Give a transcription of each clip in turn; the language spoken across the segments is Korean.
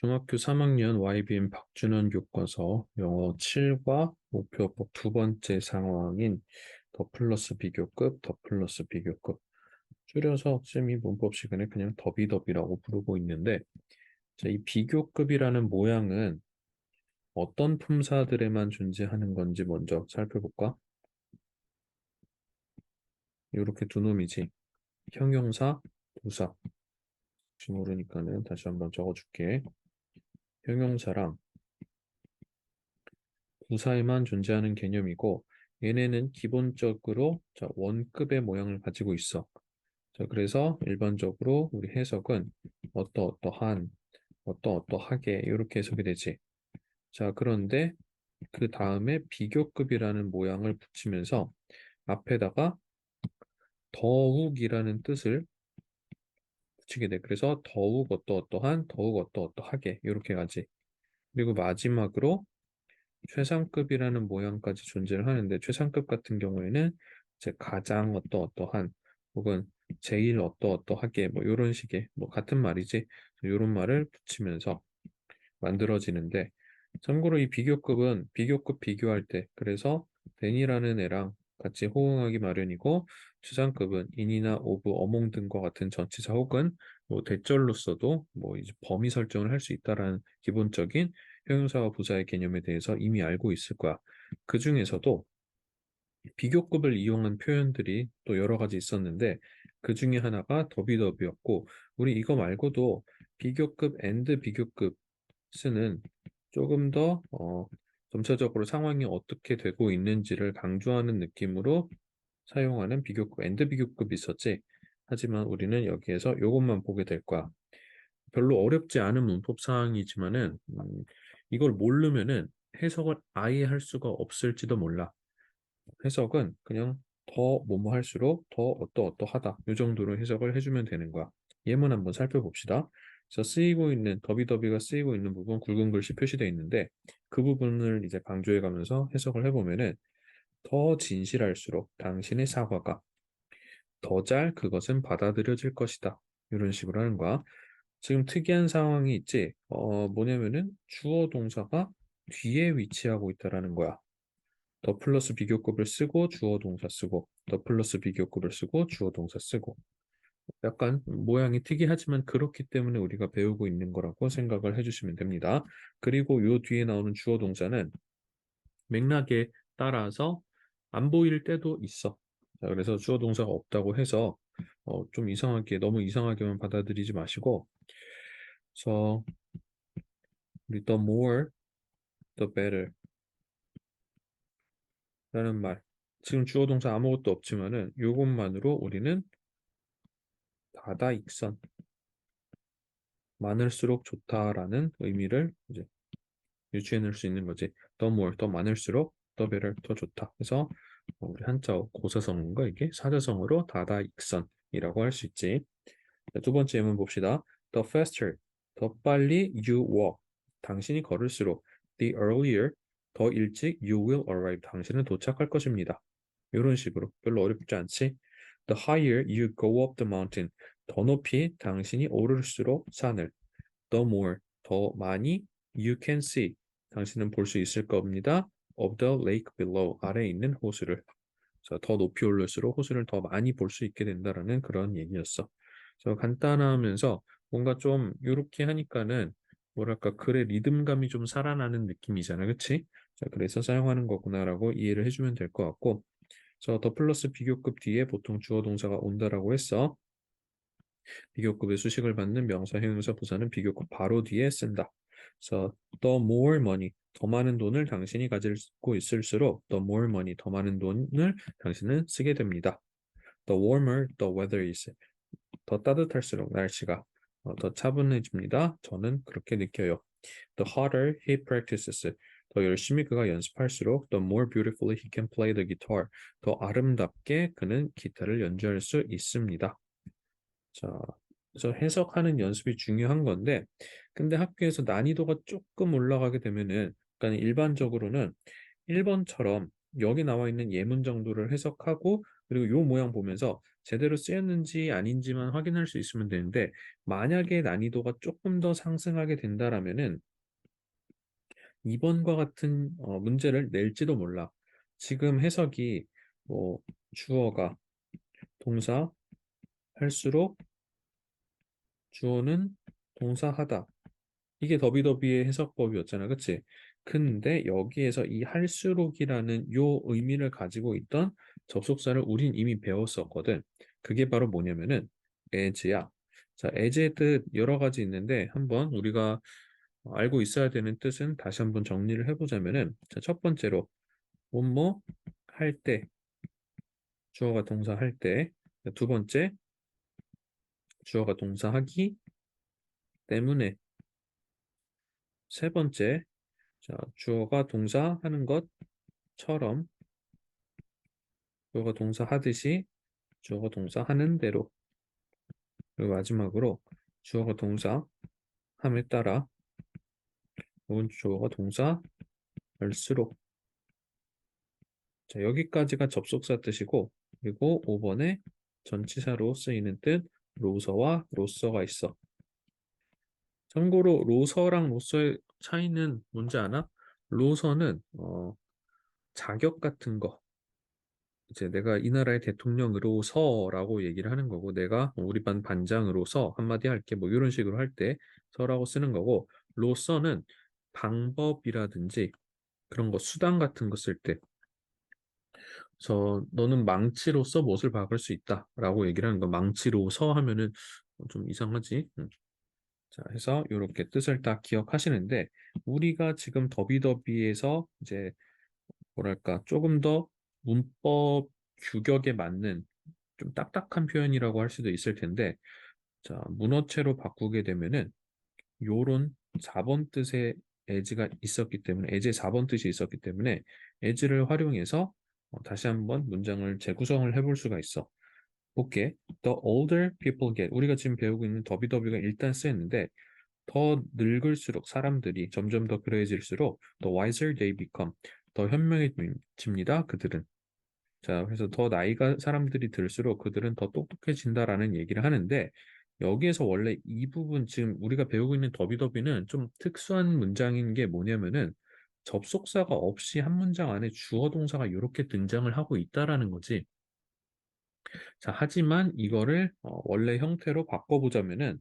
중학교 3학년 YBM 박준원 교과서 영어 7과 목표법 두 번째 상황인 더 플러스 비교급, 더 플러스 비교급. 줄여서 쌤이 문법 시간에 그냥 더비더비라고 부르고 있는데, 자, 이 비교급이라는 모양은 어떤 품사들에만 존재하는 건지 먼저 살펴볼까? 이렇게 두 놈이지. 형용사, 부사. 혹시 모르니까는 다시 한번 적어줄게. 형용사랑 부사에만 존재하는 개념이고 얘네는 기본적으로 자, 원급의 모양을 가지고 있어. 자, 그래서 일반적으로 우리 해석은 어떠어떠한, 어떠어떠하게 이렇게 해석이 되지. 자, 그런데 그 다음에 비교급이라는 모양을 붙이면서 앞에다가 더욱이라는 뜻을 붙이게 돼. 그래서 더욱 어떠어떠한, 더욱 어떠어떠하게 이렇게 가지. 그리고 마지막으로 최상급이라는 모양까지 존재를 하는데 최상급 같은 경우에는 이제 가장 어떠어떠한 혹은 제일 어떠어떠하게 뭐 이런 식의 뭐 같은 말이지 이런 말을 붙이면서 만들어지는데 참고로 이 비교급은 비교급 비교할 때 그래서 댄이라는 애랑 같이 호응하기 마련이고 추상급은 인이나 오브, 어몽 등과 같은 전치사 혹은 뭐 대절로서도 뭐 이제 범위 설정을 할 수 있다라는 기본적인 형용사와 부사의 개념에 대해서 이미 알고 있을 거야. 그 중에서도 비교급을 이용한 표현들이 또 여러 가지 있었는데 그 중에 하나가 더비더비였고 우리 이거 말고도 비교급 앤드 비교급 쓰는 조금 더 어, 점차적으로 상황이 어떻게 되고 있는지를 강조하는 느낌으로 사용하는 비교급 앤드 비교급이 있었지. 하지만 우리는 여기에서 이것만 보게 될 거야. 별로 어렵지 않은 문법 사항이지만은 음, 이걸 모르면은 해석을 아예 할 수가 없을지도 몰라. 해석은 그냥 더 뭐뭐 할수록 더 어떠어떠하다. 이 정도로 해석을 해주면 되는 거야. 예문 한번 살펴봅시다. 그래서 쓰이고 있는 더비더비가 쓰이고 있는 부분 굵은 글씨 표시되어 있는데 그 부분을 이제 강조해 가면서 해석을 해보면은 더 진실할수록 당신의 사과가 더 잘 그것은 받아들여질 것이다. 이런 식으로 하는 거야. 지금 특이한 상황이 있지. 어, 뭐냐면은 주어 동사가 뒤에 위치하고 있다라는 거야. 더 플러스 비교급을 쓰고 주어 동사 쓰고 더 플러스 비교급을 쓰고 주어 동사 쓰고 약간 모양이 특이하지만 그렇기 때문에 우리가 배우고 있는 거라고 생각을 해주시면 됩니다. 그리고 요 뒤에 나오는 주어 동사는 맥락에 따라서 안 보일 때도 있어. 자, 그래서 주어 동사가 없다고 해서 어, 좀 이상하게 너무 이상하게만 받아들이지 마시고 그래서 우리 the more the better 라는 말 지금 주어 동사 아무것도 없지만은 이것만으로 우리는 다다익선 많을수록 좋다라는 의미를 이제 유추해 낼 수 있는 거지. 더 more, 더 많을수록 더 better, 더 좋다. 그래서 우리 한자어 고사성과 이게 사자성어로 다다 익선이라고 할 수 있지. 두 번째 예문 봅시다. The faster, 더 빨리 you walk, 당신이 걸을수록 the earlier, 더 일찍 you will arrive, 당신은 도착할 것입니다. 이런 식으로 별로 어렵지 않지? The higher you go up the mountain, 더 높이 당신이 오를수록 산을 the more, 더 많이 you can see, 당신은 볼 수 있을 겁니다. of the lake below, 아래에 있는 호수를 더 높이 올릴수록 호수를 더 많이 볼 수 있게 된다라는 그런 얘기였어. 그래서 간단하면서 뭔가 좀 이렇게 하니까는 뭐랄까 글의 리듬감이 좀 살아나는 느낌이잖아, 그치? 자, 그래서 사용하는 거구나라고 이해를 해주면 될 것 같고, 그래서 더 플러스 비교급 뒤에 보통 주어 동사가 온다라고 했어. 비교급의 수식을 받는 명사, 형용사, 부사는 비교급 바로 뒤에 쓴다. 그래서 the more money, 더 많은 돈을 당신이 가지고 있을수록 the more money, 더 많은 돈을 당신은 쓰게 됩니다. The warmer the weather is, 더 따뜻할수록 날씨가 어, 더 차분해집니다. 저는 그렇게 느껴요. The harder he practices, 더 열심히 그가 연습할수록 the more beautifully he can play the guitar, 더 아름답게 그는 기타를 연주할 수 있습니다. 자, 그래서 해석하는 연습이 중요한 건데, 근데 학교에서 난이도가 조금 올라가게 되면은, 그러니까 일반적으로는 1번처럼 여기 나와 있는 예문 정도를 해석하고, 그리고 요 모양 보면서 제대로 쓰였는지 아닌지만 확인할 수 있으면 되는데 만약에 난이도가 조금 더 상승하게 된다라면은 2번과 같은 어, 문제를 낼지도 몰라. 지금 해석이 뭐 주어가 동사 할수록 주어는 동사하다. 이게 더비더비의 해석법이었잖아. 그치? 근데 여기에서 이 할수록이라는 요 의미를 가지고 있던 접속사를 우린 이미 배웠었거든. 그게 바로 뭐냐면은 as야. 자, as의 뜻 여러 가지 있는데 한번 우리가 알고 있어야 되는 뜻은 다시 한번 정리를 해보자면은 자, 첫 번째로 뭐뭐 할 때, 주어가 동사 할 때, 두 번째 주어가 동사 하기 때문에 세 번째 자, 주어가 동사 하는 것처럼 주어가 동사 하듯이 주어가 동사 하는 대로 그리고 마지막으로 주어가 동사 함에 따라 주어가 동사 할수록 자, 여기까지가 접속사 뜻이고 그리고 5번에 전치사로 쓰이는 뜻 로서와 로서가 있어. 참고로 로서랑 로서의 차이는 뭔지 아나? 로서는 어, 자격 같은 거 이제 내가 이 나라의 대통령으로서라고 얘기를 하는 거고 내가 우리 반 반장으로서 한마디 할게 뭐 이런 식으로 할 때 서라고 쓰는 거고 로서는 방법이라든지 그런 거 수단 같은 거 쓸 때. 그래서 너는 망치로서 못을 박을 수 있다라고 얘기를 하는 거. 망치로서 하면은 좀 이상하지. 음. 자, 해서 이렇게 뜻을 다 기억하시는데 우리가 지금 더비더비에서 이제 뭐랄까 조금 더 문법 규격에 맞는 좀 딱딱한 표현이라고 할 수도 있을 텐데 자, 문어체로 바꾸게 되면은 요런 4번 뜻의 as가 있었기 때문에 as의 4번 뜻이 있었기 때문에 as를 활용해서 어, 다시 한번 문장을 재구성을 해볼 수가 있어. 볼게. The older people get. 우리가 지금 배우고 있는 더비더비가 일단 쓰였는데 더 늙을수록 사람들이 점점 더 그래질수록 the wiser they become. 더 현명해집니다. 그들은. 자, 그래서 더 나이가 사람들이 들수록 그들은 더 똑똑해진다라는 얘기를 하는데 여기에서 원래 이 부분 지금 우리가 배우고 있는 더비더비는 좀 특수한 문장인 게 뭐냐면은 접속사가 없이 한 문장 안에 주어 동사가 이렇게 등장을 하고 있다라는 거지. 자, 하지만 이거를 어, 원래 형태로 바꿔보자면은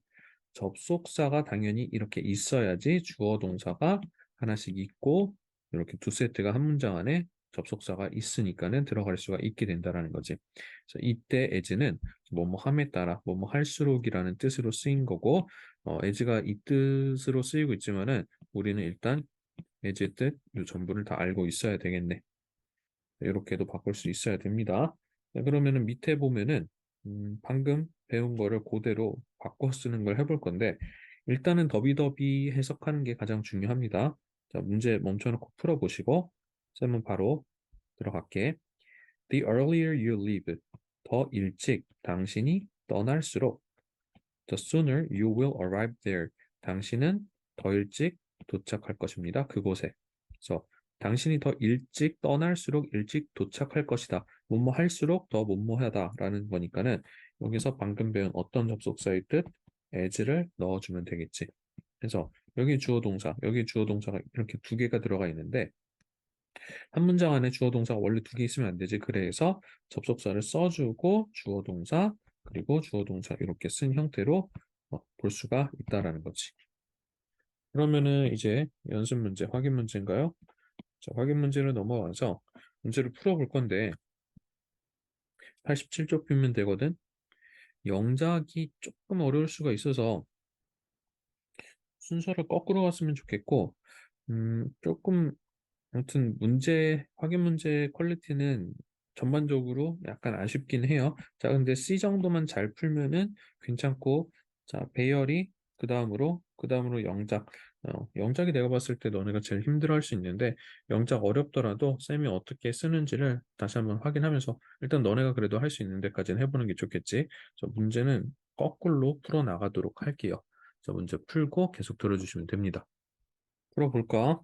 접속사가 당연히 이렇게 있어야지 주어 동사가 하나씩 있고 이렇게 두 세트가 한 문장 안에 접속사가 있으니까는 들어갈 수가 있게 된다라는 거지. 그래서 이때 as는 뭐뭐 함에 따라 뭐뭐 할수록이라는 뜻으로 쓰인 거고 어, as가 이 뜻으로 쓰이고 있지만은 우리는 일단 as의 뜻 전부를 다 알고 있어야 되겠네. 이렇게도 바꿀 수 있어야 됩니다. 자, 그러면은 밑에 보면은 음, 방금 배운 거를 그대로 바꿔 쓰는 걸 해볼 건데 일단은 더비더비 해석하는 게 가장 중요합니다. 자, 문제 멈춰놓고 풀어보시고 쌤은 바로 들어갈게. The earlier you leave, 더 일찍 당신이 떠날수록 the sooner you will arrive there, 당신은 더 일찍 도착할 것입니다. 그곳에. 그래서 당신이 더 일찍 떠날수록 일찍 도착할 것이다. 뭐뭐 할수록 더 뭐뭐하다라는 거니까는 여기서 방금 배운 어떤 접속사의 뜻 as를 넣어주면 되겠지. 그래서 여기 주어 동사, 여기 주어 동사가 이렇게 두 개가 들어가 있는데 한 문장 안에 주어 동사가 원래 두 개 있으면 안 되지. 그래서 접속사를 써주고 주어 동사 그리고 주어 동사 이렇게 쓴 형태로 어, 볼 수가 있다라는 거지. 그러면은 이제 연습 문제, 확인 문제인가요? 자, 확인 문제를 넘어와서 문제를 풀어볼 건데 87쪽 피면 되거든. 영작이 조금 어려울 수가 있어서 순서를 거꾸로 갔으면 좋겠고 음, 조금 아무튼 문제 확인 문제 퀄리티는 전반적으로 약간 아쉽긴 해요. 자, 근데 C 정도만 잘 풀면은 괜찮고 자, 배열이 그 다음으로 그 다음으로 영작 어, 영작이 내가 봤을 때 너네가 제일 힘들어 할 수 있는데 영작 어렵더라도 쌤이 어떻게 쓰는지를 다시 한번 확인하면서 일단 너네가 그래도 할 수 있는 데까지는 해보는 게 좋겠지. 자, 문제는 거꾸로 풀어 나가도록 할게요. 자, 문제 풀고 계속 들어주시면 됩니다. 풀어볼까?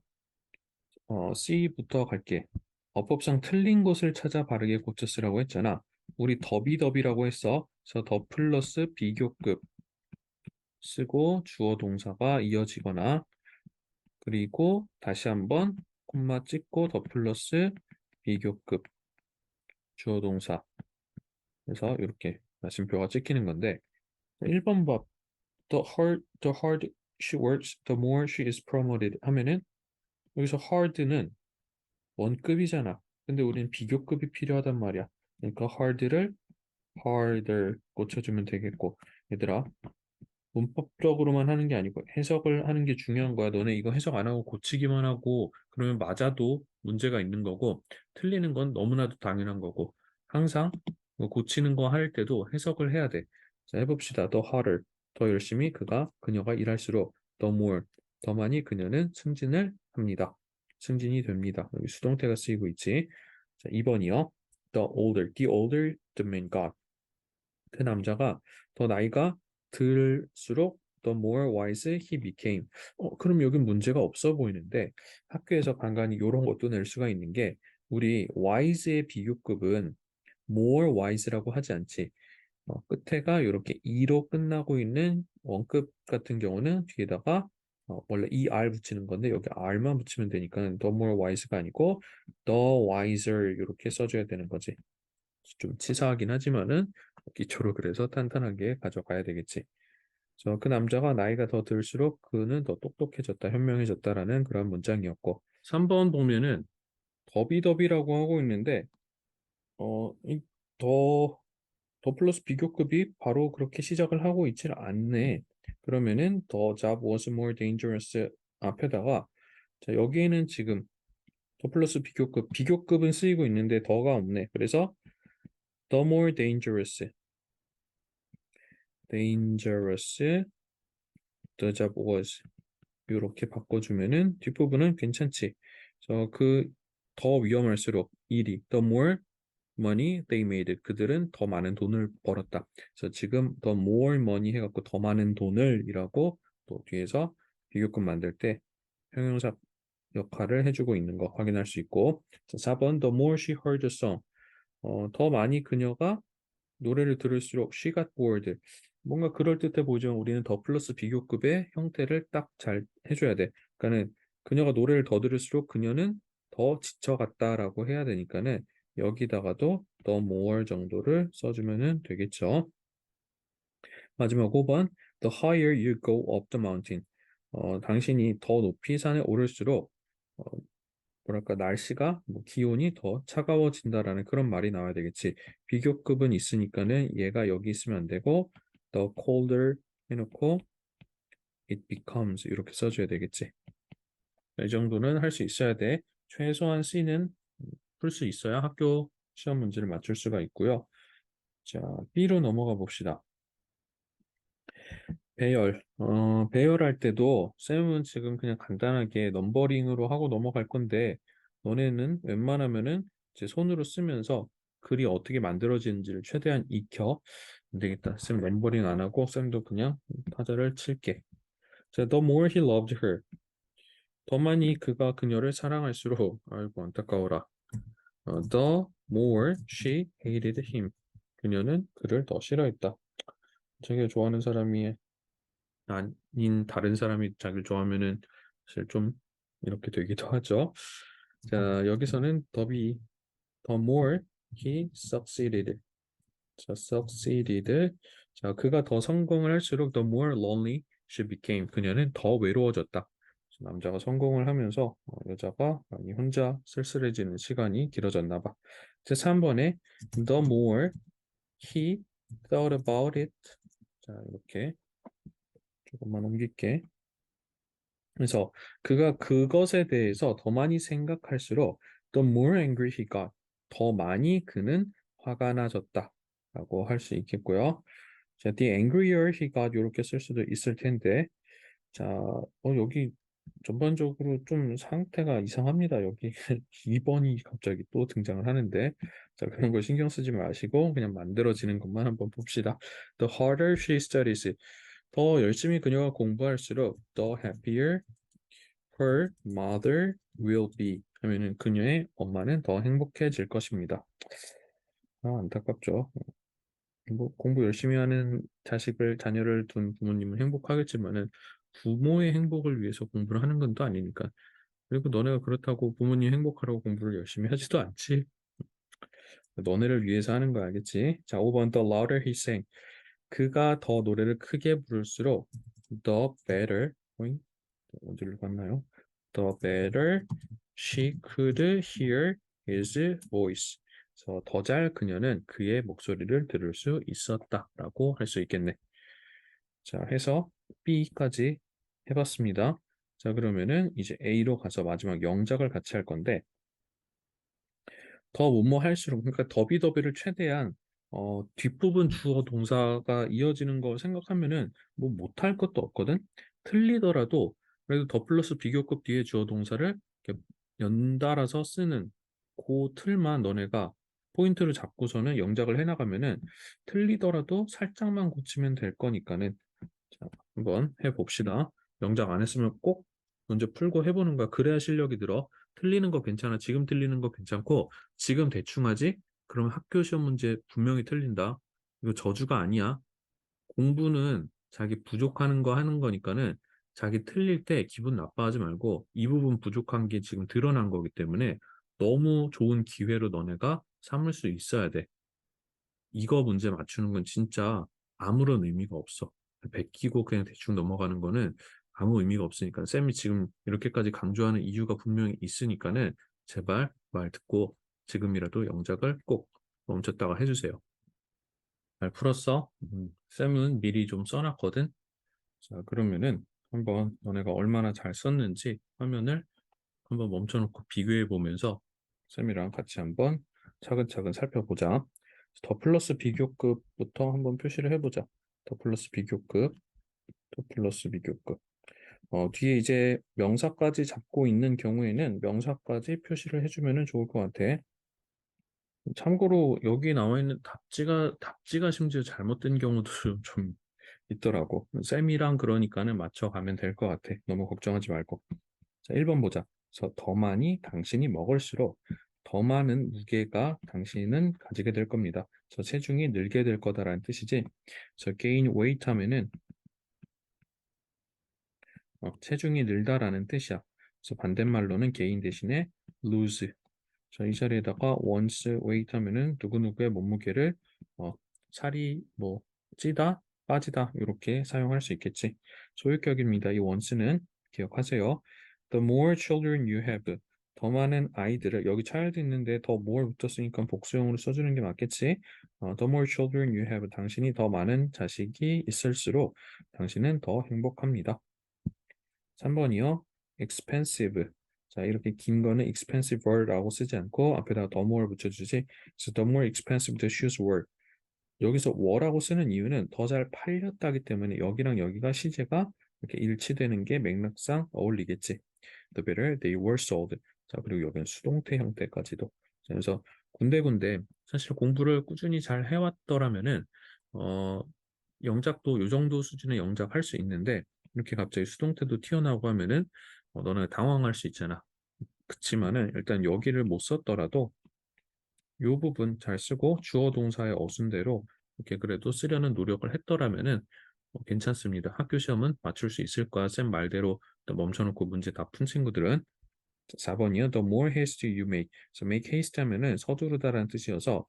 어, C부터 갈게. 어법상 틀린 것을 찾아 바르게 고쳐 쓰라고 했잖아. 우리 더비더비라고 했어. 그래서 더 플러스 비교급 쓰고 주어 동사가 이어지거나 그리고 다시 한번 콤마 찍고 더 플러스 비교급 주어 동사 그래서 이렇게 마침표가 찍히는 건데 1번 밥 the hard the hard she works the more she is promoted 하면은 여기서 hard는 원급이잖아. 근데 우리는 비교급이 필요하단 말이야. 그러니까 hard를 harder 고쳐주면 되겠고 얘들아 문법적으로만 하는 게 아니고 해석을 하는 게 중요한 거야. 너네 이거 해석 안 하고 고치기만 하고 그러면 맞아도 문제가 있는 거고 틀리는 건 너무나도 당연한 거고 항상 뭐 고치는 거 할 때도 해석을 해야 돼. 자, 해봅시다. The harder. 더 열심히 그가 그녀가 일할수록 the more 더 많이 그녀는 승진을 합니다. 승진이 됩니다. 여기 수동태가 쓰이고 있지. 자, 2번이요. The older, the older the man got. 그 남자가 더 나이가 들수록 the more wise he became. 어, 그럼 여기 문제가 없어 보이는데 학교에서 간간히 이런 것도 낼 수가 있는 게 우리 wise의 비교급은 more wise라고 하지 않지. 어, 끝에가 이렇게 e로 끝나고 있는 원급 같은 경우는 뒤에다가 어, 원래 er 붙이는 건데 여기 r만 붙이면 되니까 the more wise가 아니고 the wiser 이렇게 써줘야 되는 거지. 좀 치사하긴 하지만은 기초로 그래서 탄탄하게 가져가야 되겠지. 그래서 그 남자가 나이가 더 들수록 그는 더 똑똑해졌다, 현명해졌다라는 그런 문장이었고 3번 보면은 더비더비라고 하고 있는데 어, 이 더, 더 플러스 비교급이 바로 그렇게 시작을 하고 있질 않네. 그러면은 the job was more dangerous 앞에다가 자, 여기에는 지금 더 플러스 비교급, 비교급은 쓰이고 있는데 더가 없네. 그래서 the more dangerous, dangerous the job was 이렇게 바꿔주면은 뒷부분은 괜찮지. 그더 위험할수록 일이 the more money they made 그들은 더 많은 돈을 벌었다. 그래서 지금 the more money 해갖고 더 많은 돈을 이라고 또 뒤에서 비교급 만들 때 형용사 역할을 해주고 있는 거 확인할 수 있고. 자, 4번 the more she heard the song. 어, 더 많이 그녀가 노래를 들을수록 she got bored. 뭔가 그럴듯해 보이지만 우리는 더 플러스 비교급의 형태를 딱 잘 해줘야 돼. 그러니까는 그녀가 노래를 더 들을수록 그녀는 더 지쳐갔다라고 해야 되니까는 여기다가도 the more 정도를 써주면 되겠죠. 마지막 5번 The higher you go up the mountain 어, 당신이 더 높이 산에 오를수록 어, 뭐랄까 날씨가 뭐 기온이 더 차가워진다라는 그런 말이 나와야 되겠지. 비교급은 있으니까는 얘가 여기 있으면 안 되고 the colder 해놓고 it becomes 이렇게 써줘야 되겠지. 이 정도는 할 수 있어야 돼. 최소한 C는 풀 수 있어야 학교 시험 문제를 맞출 수가 있고요. 자, B로 넘어가 봅시다. 배열. 어, 배열할 때도 쌤은 지금 그냥 간단하게 넘버링으로 하고 넘어갈 건데 너네는 웬만하면은 제 손으로 쓰면서 글이 어떻게 만들어지는지를 최대한 익혀. 안 되겠다. 쌤 넘버링 안 하고 쌤도 그냥 타자를 칠게. 자, the more he loved her. 더 많이 그가 그녀를 사랑할수록 아이고 안타까워라. 어, the more she hated him. 그녀는 그를 더 싫어했다. 자기가 좋아하는 사람이 아닌 다른 사람이 자기를 좋아하면은 사실 좀 이렇게 되기도 하죠. 자, 여기서는 더비 the more he succeeded. 자, succeeded. 자, 그가 더 성공을 할수록 the more lonely she became. 그녀는 더 외로워졌다. 남자가 성공을 하면서 어, 여자가 많이 혼자 쓸쓸해지는 시간이 길어졌나 봐. 제 3번에 the more he thought about it. 자, 이렇게 조금만 옮길게. 그래서 그가 그것에 대해서 더 많이 생각할수록 the more angry he got. 더 많이 그는 화가 나졌다. 라고 할 수 있겠고요. 자, the angrier he got 이렇게 쓸 수도 있을 텐데 자, 어, 여기 전반적으로 좀 상태가 이상합니다. 여기 2번이 갑자기 또 등장을 하는데 자 그런 거 신경 쓰지 마시고 그냥 만들어지는 것만 한번 봅시다. The harder she studies, 더 열심히 그녀가 공부할수록 the happier her mother will be 하면은 그녀의 엄마는 더 행복해질 것입니다. 아, 안타깝죠. 뭐 공부 열심히 하는 자식을 자녀를 둔 부모님은 행복하겠지만은 부모의 행복을 위해서 공부를 하는 건 또 아니니까. 그리고 너네가 그렇다고 부모님 행복하라고 공부를 열심히 하지도 않지. 너네를 위해서 하는 거 알겠지? 자, 5번 The louder he sang. 그가 더 노래를 크게 부를수록 the better? 어디로 갔나요? The better she could hear his voice. 그래서 더 잘 그녀는 그의 목소리를 들을 수 있었다라고 할 수 있겠네. 자, 해서 B까지 해봤습니다. 자, 그러면은 이제 A로 가서 마지막 영작을 같이 할 건데 더 뭐뭐 할수록 그러니까 더비더비를 최대한 어, 뒷부분 주어 동사가 이어지는 거 생각하면은 뭐 못할 것도 없거든. 틀리더라도 그래도 더 플러스 비교급 뒤에 주어 동사를 연달아서 쓰는 그 틀만 너네가 포인트를 잡고서는 영작을 해나가면은 틀리더라도 살짝만 고치면 될 거니까는 자, 한번 해봅시다. 영작 안 했으면 꼭 먼저 풀고 해보는 거야. 그래야 실력이 들어. 틀리는 거 괜찮아. 지금 틀리는 거 괜찮고 지금 대충 하지? 그러면 학교 시험 문제 분명히 틀린다. 이거 저주가 아니야. 공부는 자기 부족하는 거 하는 거니까는 자기 틀릴 때 기분 나빠하지 말고 이 부분 부족한 게 지금 드러난 거기 때문에 너무 좋은 기회로 너네가 삼을 수 있어야 돼. 이거 문제 맞추는 건 진짜 아무런 의미가 없어. 베끼고 그냥 대충 넘어가는 거는 아무 의미가 없으니까 쌤이 지금 이렇게까지 강조하는 이유가 분명히 있으니까는 제발 말 듣고 지금이라도 영작을 꼭 멈췄다가 해주세요. 잘 풀었어? 음, 쌤은 미리 좀 써놨거든? 자, 그러면은 한번 너네가 얼마나 잘 썼는지 화면을 한번 멈춰놓고 비교해 보면서 쌤이랑 같이 한번 차근차근 살펴보자. 더 플러스 비교급부터 한번 표시를 해보자. 더 플러스 비교급, 더 플러스 비교급. 어, 뒤에 이제 명사까지 잡고 있는 경우에는 명사까지 표시를 해주면 좋을 것 같아. 참고로 여기 나와 있는 답지가 답지가 심지어 잘못된 경우도 좀 있더라고. 쌤이랑 그러니까는 맞춰가면 될 것 같아. 너무 걱정하지 말고. 자, 1번 보자. 그래서 더 많이 당신이 먹을수록 더 많은 무게가 당신은 가지게 될 겁니다. 그래서 체중이 늘게 될 거다라는 뜻이지. 그래서 gain weight 하면은 어, 체중이 늘다라는 뜻이야. 그래서 반대말로는 gain 대신에 lose. 자, 이 자리에다가 once weight 하면은 누구누구의 몸무게를 어, 살이 뭐 찌다, 빠지다 이렇게 사용할 수 있겠지. 소유격입니다. 이 once는 기억하세요. The more children you have, 더 많은 아이들을 여기 child 있는데 더 more 붙었으니까 복수형으로 써주는 게 맞겠지. 어, the more children you have, 당신이 더 많은 자식이 있을수록 당신은 더 행복합니다. 3번이요. expensive. 자, 이렇게 긴 거는 expensive라고 쓰지 않고 앞에다가 the more 붙여주지. 그래서 the more expensive the shoes were. 여기서 were라고 쓰는 이유는 더 잘 팔렸다기 때문에 여기랑 여기가 시제가 이렇게 일치되는 게 맥락상 어울리겠지. The better they were sold. 자, 그리고 여기는 수동태 형태까지도. 자, 그래서 군데군데 사실 공부를 꾸준히 잘 해왔더라면은 어, 영작도 요 정도 수준의 영작 할 수 있는데 이렇게 갑자기 수동태도 튀어나오고 하면은 어, 너는 당황할 수 있잖아. 그치만은 일단 여기를 못 썼더라도 요 부분 잘 쓰고 주어 동사의 어순대로 이렇게 그래도 쓰려는 노력을 했더라면은 어, 괜찮습니다. 학교 시험은 맞출 수 있을 거야. 쌤 말대로 멈춰놓고 문제 다 푼 친구들은 4번이요. The more haste you make. So make haste 하면은 서두르다라는 뜻이어서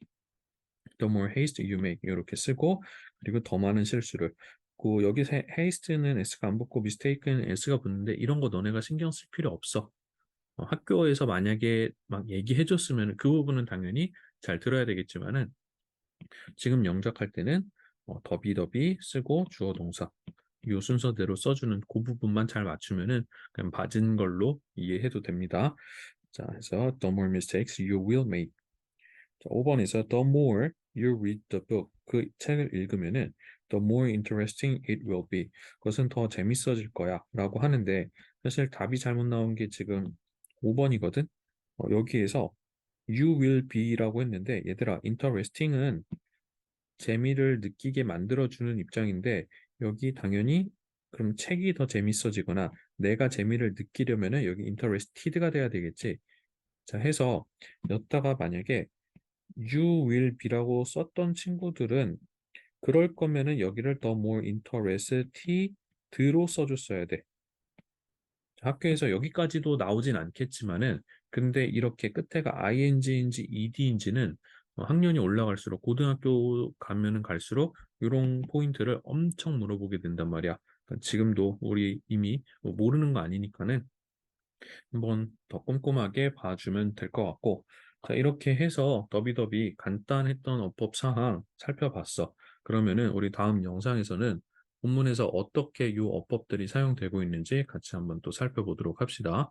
the more haste you make 이렇게 쓰고 그리고 더 많은 실수를 그 여기 haste는 s가 안 붙고 mistake는 s가 붙는데 이런 거 너네가 신경 쓸 필요 없어. 어, 학교에서 만약에 막 얘기해 줬으면 그 부분은 당연히 잘 들어야 되겠지만은 지금 영작할 때는 어, 더비 더비 쓰고 주어 동사 이 순서대로 써주는 그 부분만 잘 맞추면은 그냥 받은 걸로 이해해도 됩니다. 자, 그래서 the more mistakes you will make. 자, 5번에서 the more you read the book. 그 책을 읽으면은 the more interesting it will be. 그것은 더 재밌어질 거야 라고 하는데 사실 답이 잘못 나온 게 지금 5번이거든. 어, 여기에서 you will be라고 했는데 얘들아 interesting은 재미를 느끼게 만들어주는 입장인데 여기 당연히 그럼 책이 더 재밌어지거나 내가 재미를 느끼려면은 여기 interested가 돼야 되겠지. 자 해서 여다가 만약에 you will be라고 썼던 친구들은 그럴 거면은 여기를 the more interested로 써줬어야 돼. 학교에서 여기까지도 나오진 않겠지만은 근데 이렇게 끝에가 ing인지 ed인지는 어, 학년이 올라갈수록 고등학교 가면은 갈수록 이런 포인트를 엄청 물어보게 된단 말이야. 그러니까 지금도 우리 이미 뭐 모르는 거 아니니까는 한번 더 꼼꼼하게 봐주면 될 것 같고 자 이렇게 해서 더비더비 간단했던 어법 사항 살펴봤어. 그러면은 우리 다음 영상에서는 본문에서 어떻게 이 어법들이 사용되고 있는지 같이 한번 또 살펴보도록 합시다.